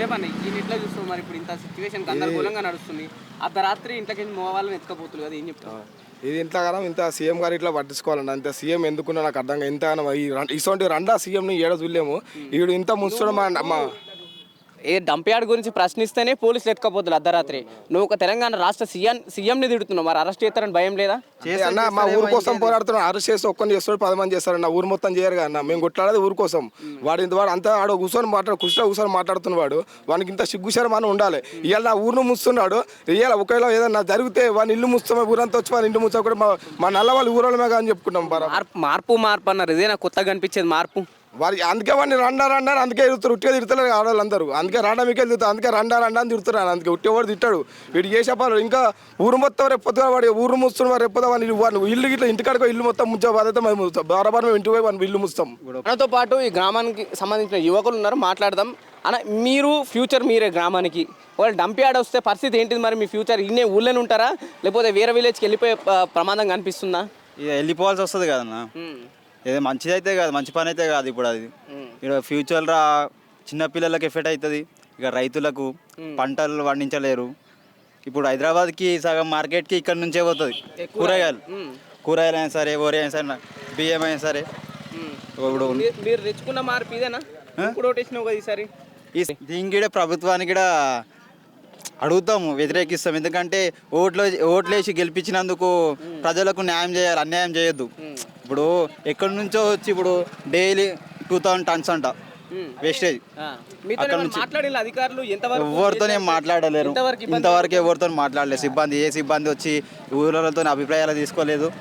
చెప్పండి ఈయన ఎట్లా చూస్తావు మరి ఇప్పుడు ఇంత సిచ్యువేషన్ గందరగోళంగా నడుస్తుంది. అర్ధరాత్రి ఇంట్లోకి మోవాళ్ళని ఎత్తుకపోతుంది కదా ఏం చెప్తావు? ఇది ఇంట్లో కదా ఇంత సీఎం గారు ఇట్లా పట్టించుకోవాలండి. అంత సీఎం ఎందుకున్నా నాకు అర్థంగా ఇంత ఇటువంటి రండా సీఎంని ఏడ చూడలేము. ఈడు ఇంత ముంచడం మా ఏ డంప్యార్డ్ గురించి ప్రశ్నిస్తేనే పోలీసులు ఎత్తుకపోతున్నారు అర్ధరాత్రి. నువ్వు ఒక తెలంగాణ రాష్ట్ర సీఎం సీఎంని తిడుతున్నావు. మరి అరెస్ట్ చేస్తారని భయం లేదా? అన్న మా ఊరు కోసం పోరాడుతున్నాం అరెస్ట్ చేసి ఒక్కరిని చేస్తాడు పది మంది చేస్తారన్న ఊరు మొత్తం చేయరు కదా అన్న. మేము కొట్లాడేది ఊరు కోసం. వాడు ఇంత వాడు అంతా ఆడ కూర్చొని మాట్లాడు కుర్చీలో కూర్చొని మాట్లాడుతున్నాడు వానికి ఇంత సిగ్గుశరం అని ఉండాలి. ఇవాళ నా ఊరును ముస్తున్నాడు. ఇవాళ ఒకవేళ ఏదన్నా జరిగితే వాని ఇల్లు ముస్తామే ఊరంతా వచ్చి వాని ఇల్లు ముస్తా కూడా మా నల్ల వాళ్ళు ఊరోళ్ళమే అని చెప్పుకుంటాం బరా. మార్పు మార్పు మార్పు అన్నారు ఇదే నాకు కొత్తగా కనిపించేది మార్పు. వారి అందుకే వాడిని రండా రండా అని అందుకే తిరుగుతారు. ఉట్టిగా తిడతలేరు ఆడవాళ్ళందరూ. అందుకే రాండా మీకే తిరుగుతారు. అందుకే రండా రండా అని తిడుతున్నారు అందుకే ఉట్టేవాడు తిట్టాడు. వీడు చేసే పనులు ఇంకా ఊరు మొత్తం రేపు వాడు ఊరు ముస్తున్నాడు రేపు పొద్దున వాడిని వాడిని ఇల్లు గిట్ల ఇంటికాడికో ఇల్లు మొత్తం ముంచే బాధ్యత మేము ముస్తాం బరాబర్ మేము ఇంటికి వాడిని ఇల్లు ముస్తాం. మనతో పాటు ఈ గ్రామానికి సంబంధించిన యువకులు ఉన్నారు. మాట్లాడదాం. అన్న మీరు ఫ్యూచర్ మీరే గ్రామానికి. వాళ్ళు డంప్ యార్డ్ వస్తే పరిస్థితి ఏంటిది మరి మీ ఫ్యూచర్? ఇన్నే ఊళ్ళోనే ఉంటారా? లేకపోతే వేరే విలేజ్కి వెళ్ళిపోయే ప్రమాదం కనిపిస్తుందా? ఇక వెళ్ళిపోవాల్సి వస్తుంది కదన్న. ఏదో మంచిది అయితే కాదు మంచి పని అయితే కాదు ఇప్పుడు అది. ఇక్కడ ఫ్యూచర్ రా చిన్న పిల్లలకి ఎఫెక్ట్ అవుతుంది ఇక రైతులకు పంటలు పండించలేరు. ఇప్పుడు హైదరాబాద్కి సగం మార్కెట్కి ఇక్కడ నుంచే పోతుంది. కూరగాయలు. కూరగాయలు అయినా సరే వరి అయినా సరే బియ్యం అయినా సరే. ఇప్పుడు మీరు- మీరు తెచ్చుకున్న మార్పు ఇదేనా? ఇప్పుడు ఓటేసినావు కదా ఈసారి. ఈ దీనికి కూడా ప్రభుత్వానికి కూడా అడుగుతాము వ్యతిరేకిస్తాం ఎందుకంటే ఓట్లు ఓట్లేసి గెలిపించినందుకు ప్రజలకు న్యాయం చేయాలి అన్యాయం చేయొద్దు. ఇప్పుడు ఎక్కడి నుంచో వచ్చి ఇప్పుడు డైలీ టూ థౌసండ్ టన్స్ అంట వేస్టేజ్. అక్కడ నుంచి- మాట్లాడిన అధికారులు ఎంతవరకు ఎవరితోనే మాట్లాడలేరు. ఇంతవరకు ఎవరితో మాట్లాడలేదు సిబ్బంది ఏ సిబ్బంది వచ్చి ఊళ్ళతో అభిప్రాయాలు తీసుకోలేదు.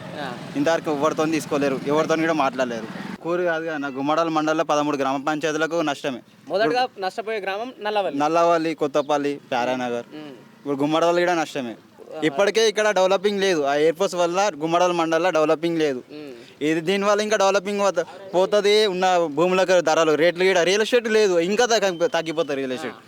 ఇంతవరకు ఎవరితో తీసుకోలేరు. ఎవరితో కూడా మాట్లాడలేరు. కూర కాదు నా గుమ్మడాల మండలంలో పదమూడు గ్రామ పంచాయతీలకు నష్టమే. మొదటగా నష్టపోయే గ్రామం నల్లవల్లి. నల్లవల్లి కొత్తపల్లి ప్యారానగర్. ఇప్పుడు గుమ్మడవల్లి కూడా నష్టమే. ఇప్పటికే ఇక్కడ డెవలపింగ్ లేదు. ఆ ఎయిర్ ఫోర్స్ వల్ల గుమ్మడల మండలంలో డెవలపింగ్ లేదు. ఇది దీనివల్ల ఇంకా డెవలపింగ్ పోతుంది ఉన్న భూములకు ధరలు రేట్లు కూడా రియల్ ఎస్టేట్ లేదు. ఇంకా తగ్గిపోతుంది రియల్ ఎస్టేట్.